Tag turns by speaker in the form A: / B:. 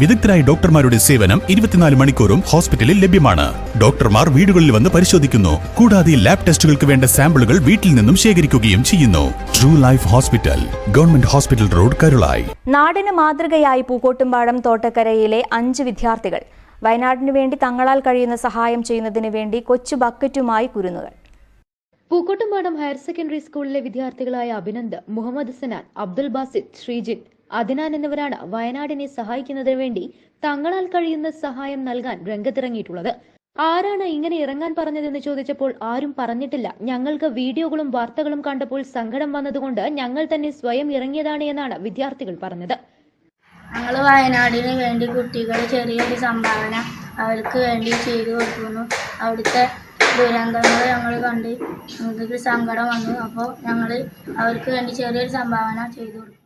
A: വിദഗ്ധരായ ഡോക്ടർമാരുടെ സേവനം ഇരുപത്തിനാല് മണിക്കൂറും ഹോസ്പിറ്റലിൽ ലഭ്യമാണ്. ഡോക്ടർമാർ വീടുകളിൽ വന്ന് പരിശോധിക്കുന്നു. കൂടാതെ ലാബ് ടെസ്റ്റുകൾക്ക് വേണ്ട സാമ്പിളുകൾ വീട്ടിൽ നിന്നും ശേഖരിക്കുകയും ചെയ്യുന്നു. True life hospital government hospital road Karulayi
B: നാടിന് മാതൃകയായി പൂക്കോട്ടുംപാടം തോട്ടക്കരയിലെ അഞ്ച് വിദ്യാർത്ഥികൾ വയനാടിനു വേണ്ടി തങ്ങളാൽ കഴിയുന്ന സഹായം ചെയ്യുന്നതിന് വേണ്ടി കൊച്ചു ബക്കറ്റുമായി കുരുന്നുകൾ.
C: പൂക്കോട്ടുംപാടം ഹയർ സെക്കൻഡറി സ്കൂളിലെ വിദ്യാർത്ഥികളായ അഭിനന്ദ് മുഹമ്മദ് സനാൻ അബ്ദുൽ ബാസിദ് ശ്രീജിത്ത് അദ്നാൻ എന്നിവരാണ് വയനാടിനെ സഹായിക്കുന്നതിന് വേണ്ടി തങ്ങളാൽ കഴിയുന്ന സഹായം നൽകാൻ രംഗത്തിറങ്ങിയിട്ടുള്ളത്. ആരാണ് ഇങ്ങനെ ഇറങ്ങാൻ പറഞ്ഞതെന്ന് ചോദിച്ചപ്പോൾ ആരും പറഞ്ഞിട്ടില്ല. ഞങ്ങൾക്ക് വീഡിയോകളും വാർത്തകളും കണ്ടപ്പോൾ സങ്കടം വന്നതുകൊണ്ട് ഞങ്ങൾ തന്നെ സ്വയം ഇറങ്ങിയതാണ് എന്നാണ് വിദ്യാർത്ഥികൾ പറഞ്ഞത്.
D: ഞങ്ങൾ വയനാടിന് വേണ്ടി കുട്ടികൾ ചെറിയൊരു സംഭാവന അവർക്ക് വേണ്ടി ചെയ്തു കൊടുക്കുന്നു. അവിടുത്തെ ദുരന്തങ്ങൾ ഞങ്ങൾ കണ്ട് ഞങ്ങൾക്ക് സങ്കടം വന്നു. അപ്പോൾ ഞങ്ങൾ അവർക്ക് വേണ്ടി ചെറിയൊരു സംഭാവന ചെയ്തു കൊടുക്കും